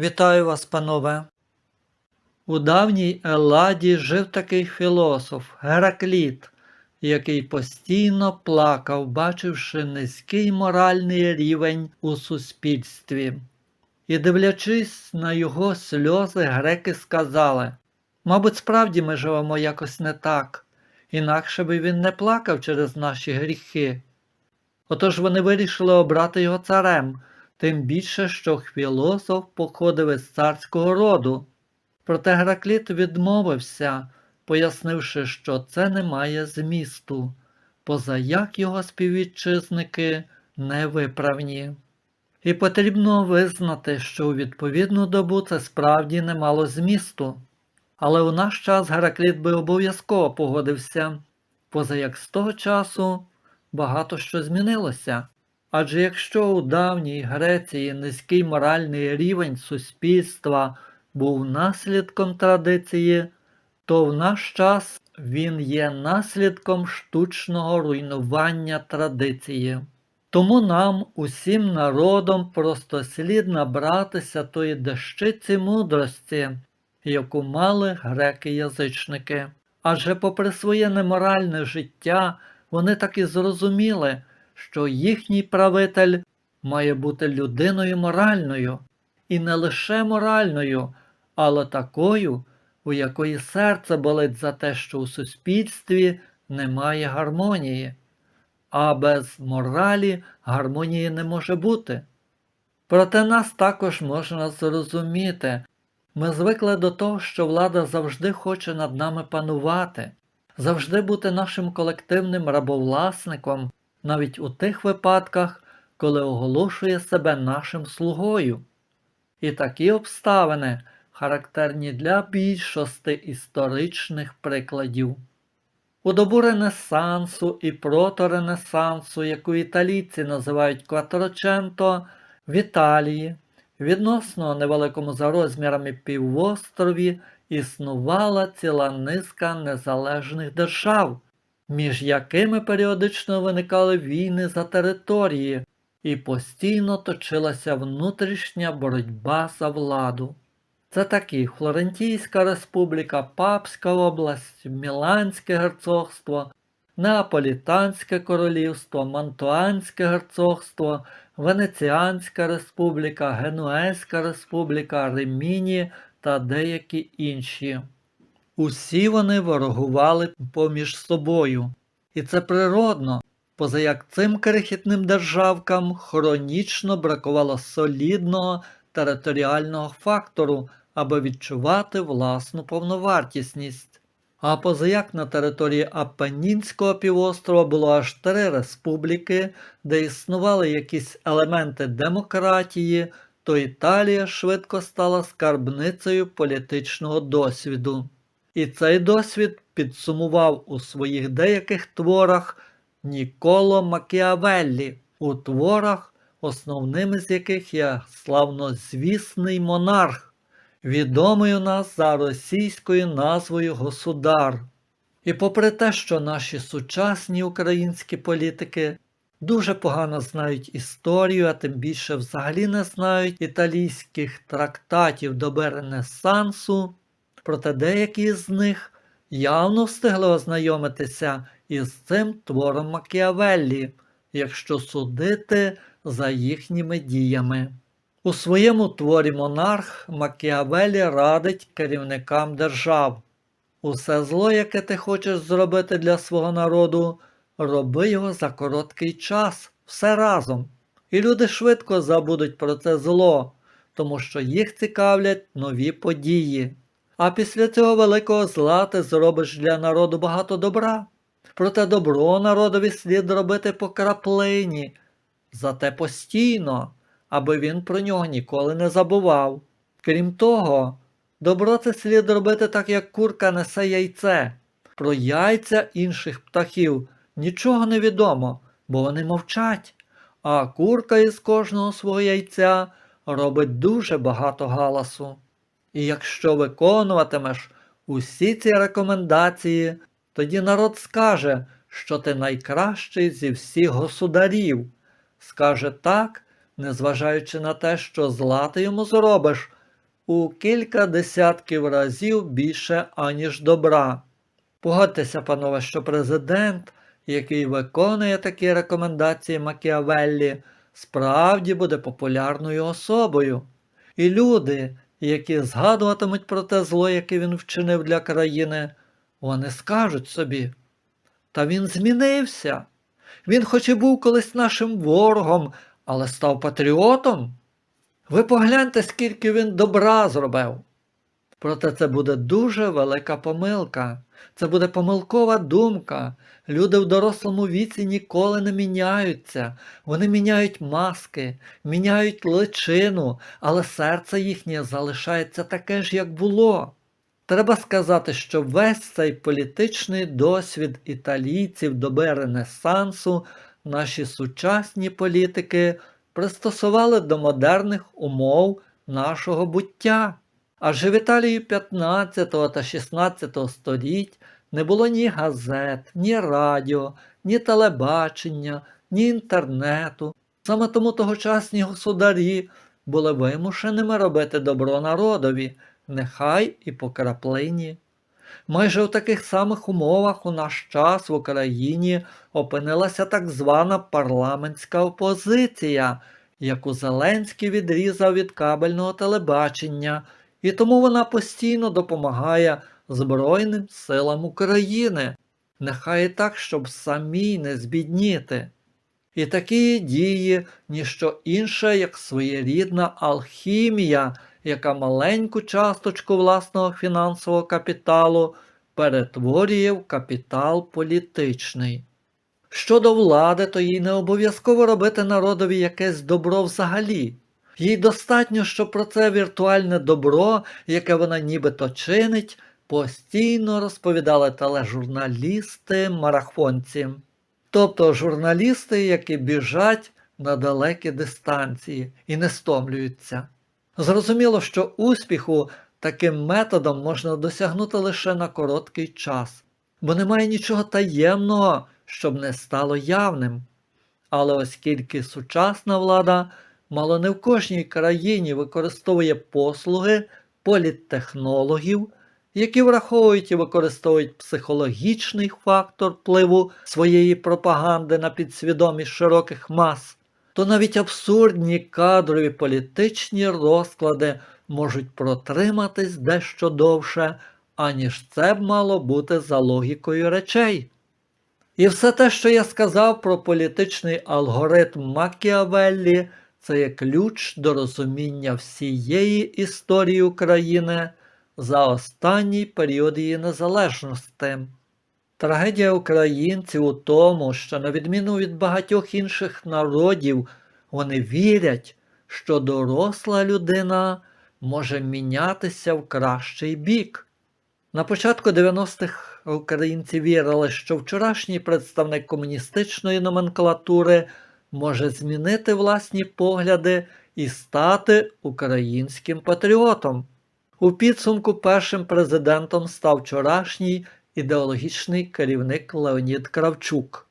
Вітаю вас, панове. У давній Елладі жив такий філософ Геракліт, який постійно плакав, бачивши низький моральний рівень у суспільстві. І, дивлячись на його сльози, греки сказали мабуть, справді ми живемо якось не так, інакше би він не плакав через наші гріхи. Отож вони вирішили обрати його царем, тим більше, що філософ походив із царського роду. Проте Геракліт відмовився, пояснивши, що це не має змісту, поза як його співвітчизники невиправні. І потрібно визнати, що у відповідну добу це справді не мало змісту. Але у наш час Геракліт би обов'язково погодився, поза як з того часу багато що змінилося. Адже якщо у давній Греції низький моральний рівень суспільства був наслідком традиції, то в наш час він є наслідком штучного руйнування традиції. Тому нам, усім народом, просто слід набратися тої дещиці мудрості, яку мали греки-язичники. Адже, попри своє неморальне життя, вони так і зрозуміли, що їхній правитель має бути людиною моральною, і не лише моральною, але такою, у якої серце болить за те, що у суспільстві немає гармонії, а без моралі гармонії не може бути. Проте нас також можна зрозуміти. Ми звикли до того, що влада завжди хоче над нами панувати, завжди бути нашим колективним рабовласником, навіть у тих випадках, коли оголошує себе нашим слугою. І такі обставини характерні для більшості історичних прикладів. У добу Ренесансу і проторенесансу, яку італійці називають Кватроченто, в Італії, відносно невеликому за розмірами півострові, існувала ціла низка незалежних держав, між якими періодично виникали війни за території, і постійно точилася внутрішня боротьба за владу. Це такі Флорентійська республіка, Папська область, Міланське герцогство, Неаполітанське королівство, Мантуанське герцогство, Венеціанська республіка, Генуезька республіка, Риміні та деякі інші. Усі вони ворогували поміж собою. І це природно, поза як цим крихітним державкам хронічно бракувало солідного територіального фактору, аби відчувати власну повновартісність. А позаяк на території Апеннінського півострова було аж три республіки, де існували якісь елементи демократії, то Італія швидко стала скарбницею політичного досвіду. І цей досвід підсумував у своїх деяких творах Ніколо Макіавеллі, у творах, основними з яких є славнозвісний монарх, відомий у нас за російською назвою Государ. І попри те, що наші сучасні українські політики дуже погано знають історію, а тим більше взагалі не знають італійських трактатів доби Ренесансу, проте деякі з них явно встигли ознайомитися із цим твором Макіавеллі, якщо судити за їхніми діями. У своєму творі Монарх Макіавелі радить керівникам держав. Усе зло, яке ти хочеш зробити для свого народу, роби його за короткий час, все разом. І люди швидко забудуть про це зло, тому що їх цікавлять нові події. А після цього великого зла ти зробиш для народу багато добра. Проте добро народові слід робити по краплині, зате постійно, аби він про нього ніколи не забував. Крім того, добро це слід робити так, як курка несе яйце. Про яйця інших птахів нічого не відомо, бо вони мовчать, а курка із кожного свого яйця робить дуже багато галасу. І якщо виконуватимеш усі ці рекомендації, тоді народ скаже, що ти найкращий зі всіх государів. Скаже так, незважаючи на те, що зла ти йому зробиш, у кілька десятків разів більше, аніж добра. Погодьтеся, панове, що президент, який виконує такі рекомендації Макіавеллі, справді буде популярною особою. І люди, які згадуватимуть про те зло, яке він вчинив для країни, вони скажуть собі. Та він змінився. Він хоч і був колись нашим ворогом, але став патріотом. Ви погляньте, скільки він добра зробив. Проте це буде дуже велика помилка. Це буде помилкова думка. Люди в дорослому віці ніколи не міняються. Вони міняють маски, міняють личину, але серце їхнє залишається таке ж, як було. Треба сказати, що весь цей політичний досвід італійців доби Ренесансу наші сучасні політики пристосували до модерних умов нашого буття. Адже в Італії 15 та 16 століть не було ні газет, ні радіо, ні телебачення, ні інтернету. Саме тому тогочасні государі були вимушеними робити добро народові, нехай і по краплині. Майже в таких самих умовах у наш час в Україні опинилася так звана парламентська опозиція, яку Зеленський відрізав від кабельного телебачення, і тому вона постійно допомагає Збройним силам України. Нехай так, щоб самій не збідніти. І такі дії ніщо інше, як своєрідна алхімія, яка маленьку часточку власного фінансового капіталу перетворює в капітал політичний. Щодо влади, то їй не обов'язково робити народові якесь добро взагалі. Їй достатньо, щоб про це віртуальне добро, яке вона нібито чинить, постійно розповідали тележурналісти, марафонці. Тобто журналісти, які біжать на далекі дистанції і не стомлюються. Зрозуміло, що успіху таким методом можна досягнути лише на короткий час, бо немає нічого таємного, щоб не стало явним. Але оскільки сучасна влада мало не в кожній країні використовує послуги політтехнологів, які враховують і використовують психологічний фактор впливу своєї пропаганди на підсвідомість широких мас, то навіть абсурдні кадрові політичні розклади можуть протриматись дещо довше, аніж це б мало бути за логікою речей. І все те, що я сказав про політичний алгоритм Макіавеллі, це є ключ до розуміння всієї історії України за останній період її незалежності. Трагедія українців у тому, що, на відміну від багатьох інших народів, вони вірять, що доросла людина може мінятися в кращий бік. На початку 90-х українці вірили, що вчорашній представник комуністичної номенклатури може змінити власні погляди і стати українським патріотом. У підсумку першим президентом став вчорашній ідеологічний керівник Леонід Кравчук.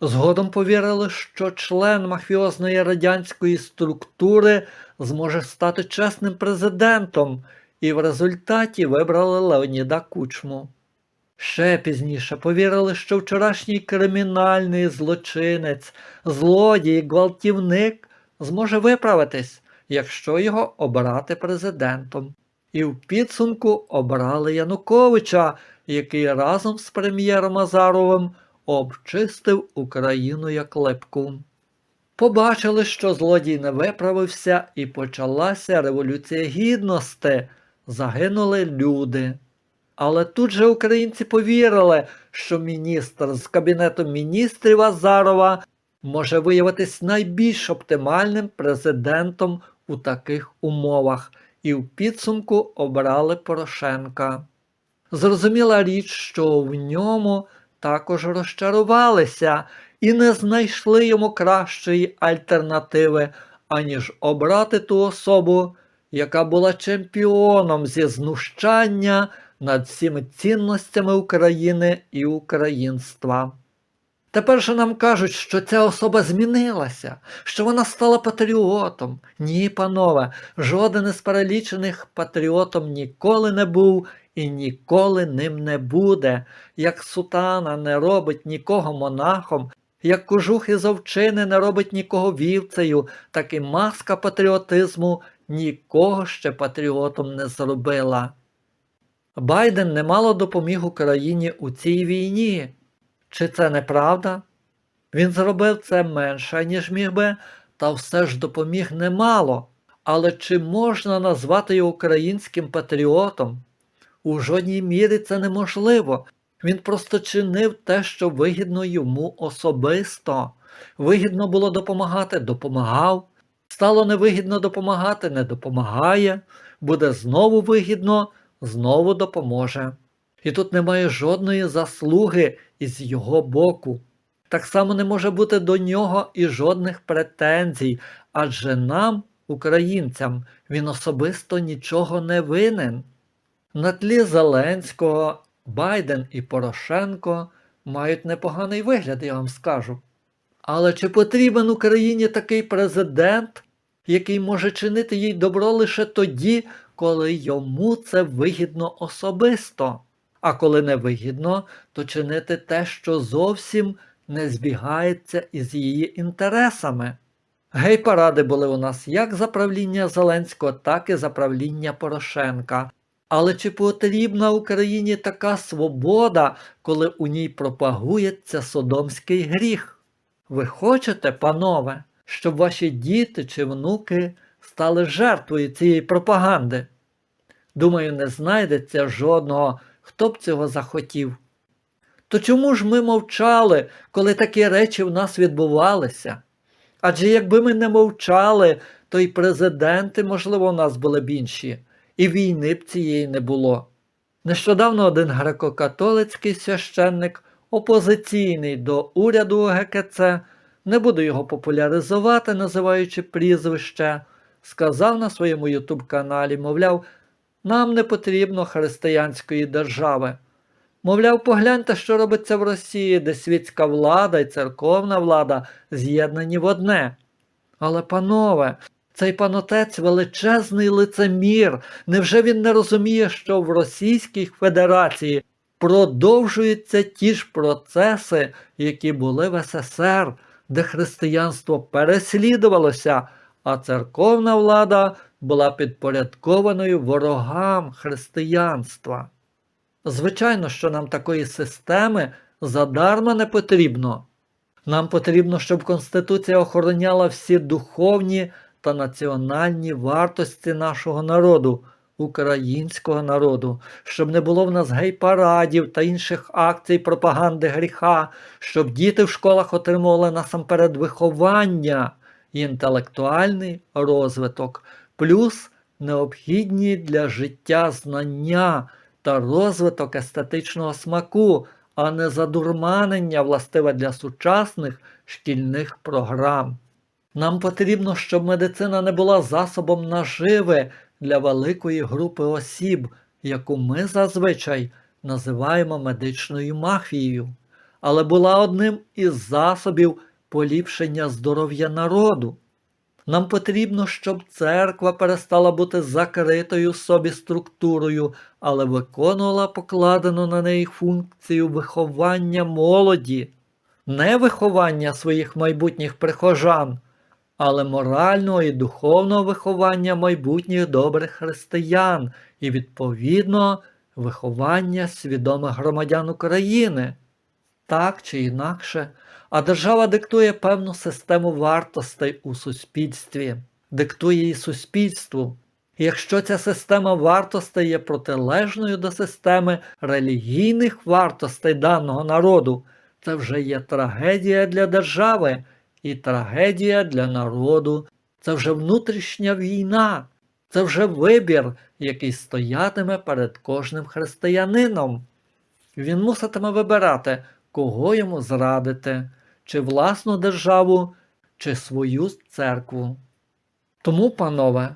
Згодом повірили, що член мафіозної радянської структури зможе стати чесним президентом, і в результаті вибрали Леоніда Кучму. Ще пізніше повірили, що вчорашній кримінальний злочинець, злодій, гвалтівник зможе виправитись, якщо його обрати президентом. І в підсумку обрали Януковича, який разом з прем'єром Азаровим обчистив Україну як липку. Побачили, що злодій не виправився, і почалася революція гідності, загинули люди. Але тут же українці повірили, що міністр з Кабінету міністрів Азарова може виявитись найбільш оптимальним президентом у таких умовах, і в підсумку обрали Порошенка. Зрозуміла річ, що в ньому також розчарувалися і не знайшли йому кращої альтернативи, аніж обрати ту особу, яка була чемпіоном зі знущання над всіми цінностями України і українства. Тепер же нам кажуть, що ця особа змінилася, що вона стала патріотом. Ні, панове, жоден із перелічених патріотом ніколи не був і ніколи ним не буде. Як сутана не робить нікого монахом, як кожух із овчини не робить нікого вівцею, так і маска патріотизму нікого ще патріотом не зробила. Байден немало допоміг Україні у цій війні. Чи це неправда? Він зробив це менше, ніж міг би, та все ж допоміг немало. Але чи можна назвати його українським патріотом? У жодній мірі це неможливо. Він просто чинив те, що вигідно йому особисто. Вигідно було допомагати, допомагав. Стало невигідно допомагати, не допомагає. Буде знову вигідно, знову допоможе. І тут немає жодної заслуги із його боку. Так само не може бути до нього і жодних претензій, адже нам, українцям, він особисто нічого не винен. На тлі Зеленського, Байден і Порошенко мають непоганий вигляд, я вам скажу. Але чи потрібен Україні такий президент, який може чинити їй добро лише тоді, коли йому це вигідно особисто? А коли не вигідно, то чинити те, що зовсім не збігається із її інтересами. Гей-паради були у нас як за правління Зеленського, так і за правління Порошенка. Але чи потрібна Україні така свобода, коли у ній пропагується содомський гріх? Ви хочете, панове, щоб ваші діти чи внуки стали жертвою цієї пропаганди? Думаю, не знайдеться жодного, хто б цього захотів. То чому ж ми мовчали, коли такі речі в нас відбувалися? Адже якби ми не мовчали, то й президенти, можливо, у нас були б інші, і війни б цієї не було. Нещодавно один греко-католицький священник, опозиційний до уряду ГКЦ, не буду його популяризувати, називаючи прізвище, сказав на своєму ютуб-каналі, мовляв, нам не потрібно християнської держави. Мовляв, погляньте, що робиться в Росії, де світська влада і церковна влада з'єднані в одне. Але, панове, цей панотець величезний лицемір. Невже він не розуміє, що в Російській Федерації продовжуються ті ж процеси, які були в СССР, де християнство переслідувалося, а церковна влада була підпорядкованою ворогам християнства? Звичайно, що нам такої системи задарма не потрібно. Нам потрібно, щоб Конституція охороняла всі духовні та національні вартості нашого народу, українського народу, щоб не було в нас гей-парадів та інших акцій пропаганди гріха, щоб діти в школах отримували насамперед виховання інтелектуальний розвиток, плюс необхідні для життя знання та розвиток естетичного смаку, а не задурманення властиве для сучасних шкільних програм. Нам потрібно, щоб медицина не була засобом наживи для великої групи осіб, яку ми зазвичай називаємо медичною мафією, але була одним із засобів поліпшення здоров'я народу. Нам потрібно, щоб церква перестала бути закритою собі структурою, але виконувала покладену на неї функцію виховання молоді, не виховання своїх майбутніх прихожан, але морального і духовного виховання майбутніх добрих християн і, відповідно, виховання свідомих громадян України. Так чи інакше, а держава диктує певну систему вартостей у суспільстві, диктує її суспільству. І якщо ця система вартостей є протилежною до системи релігійних вартостей даного народу, це вже є трагедія для держави і трагедія для народу. Це вже внутрішня війна, це вже вибір, який стоятиме перед кожним християнином. Він муситиме вибирати, кого йому зрадити, чи власну державу, чи свою церкву. Тому, панове,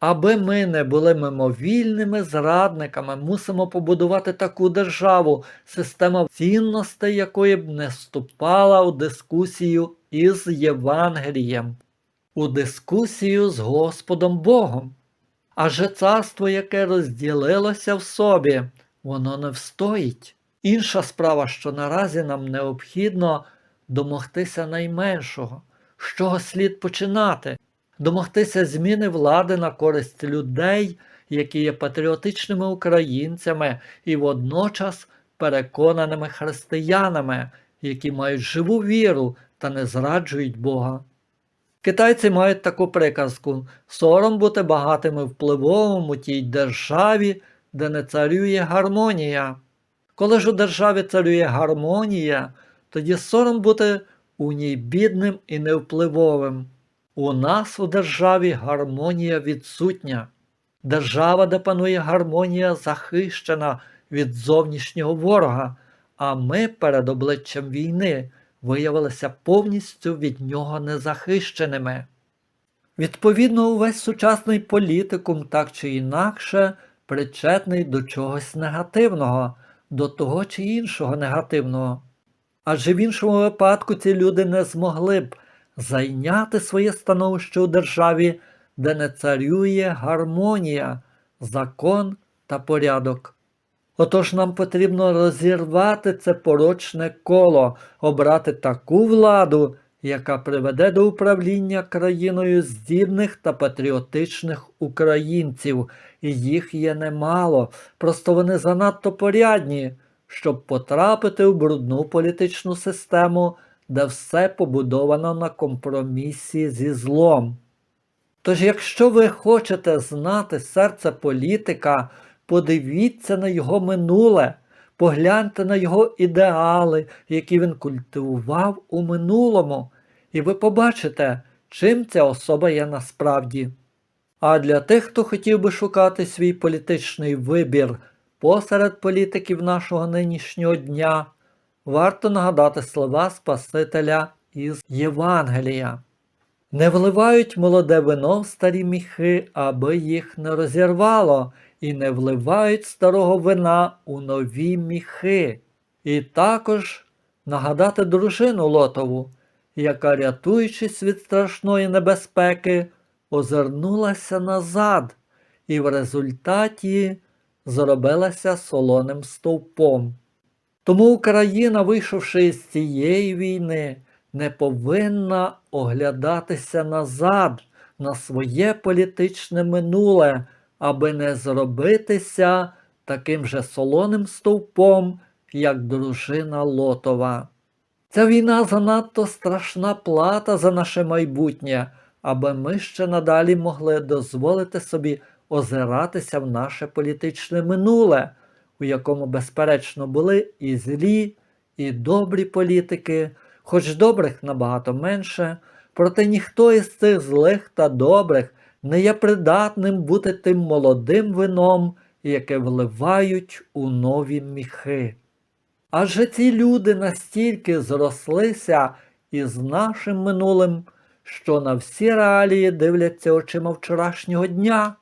Аби ми не були мимовільними зрадниками, мусимо побудувати таку державу, система цінностей якої б не вступала у дискусію із Євангелієм, у дискусію з Господом Богом. Адже царство, яке розділилося в собі, воно не встоїть. Інша справа, що наразі нам необхідно домогтися найменшого, з чого слід починати, домогтися зміни влади на користь людей, які є патріотичними українцями і водночас переконаними християнами, які мають живу віру та не зраджують Бога. Китайці мають таку приказку сором бути багатим і впливовим у тій державі, де не царює гармонія. Коли ж у державі царює гармонія, тоді сором бути у ній бідним і невпливовим. У нас у державі гармонія відсутня. Держава, де панує гармонія, захищена від зовнішнього ворога, а ми перед обличчям війни виявилися повністю від нього незахищеними. Відповідно, увесь сучасний політикум так чи інакше причетний до чогось негативного, до того чи іншого негативного. Адже в іншому випадку ці люди не змогли б зайняти своє становище у державі, де не царює гармонія, закон та порядок. Отож нам потрібно розірвати це порочне коло, обрати таку владу, яка приведе до управління країною здібних та патріотичних українців, і їх є немало, просто вони занадто порядні, щоб потрапити в брудну політичну систему, де все побудовано на компромісі зі злом. Тож, якщо ви хочете знати серце політика, подивіться на його минуле, погляньте на його ідеали, які він культивував у минулому, і ви побачите, чим ця особа є насправді. А для тих, хто хотів би шукати свій політичний вибір посеред політиків нашого нинішнього дня, варто нагадати слова Спасителя із Євангелія. Не вливають молоде вино в старі міхи, аби їх не розірвало, і не вливають старого вина у нові міхи. І також нагадати дружину Лотову, яка, рятуючись від страшної небезпеки, озирнулася назад і в результаті зробилася солоним стовпом. Тому Україна, вийшовши із цієї війни, не повинна оглядатися назад на своє політичне минуле, аби не зробитися таким же солоним стовпом, як дружина Лотова. Ця війна занадто страшна плата за наше майбутнє, аби ми ще надалі могли дозволити собі озиратися в наше політичне минуле, у якому, безперечно, були і злі, і добрі політики, хоч добрих набагато менше, проте ніхто із цих злих та добрих не є придатним бути тим молодим вином, яке вливають у нові міхи. Адже ці люди настільки зрослися із нашим минулим, що на всі реалії дивляться очима вчорашнього дня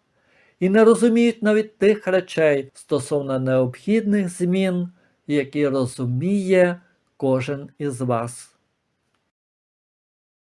і не розуміють навіть тих речей стосовно необхідних змін, які розуміє кожен із вас.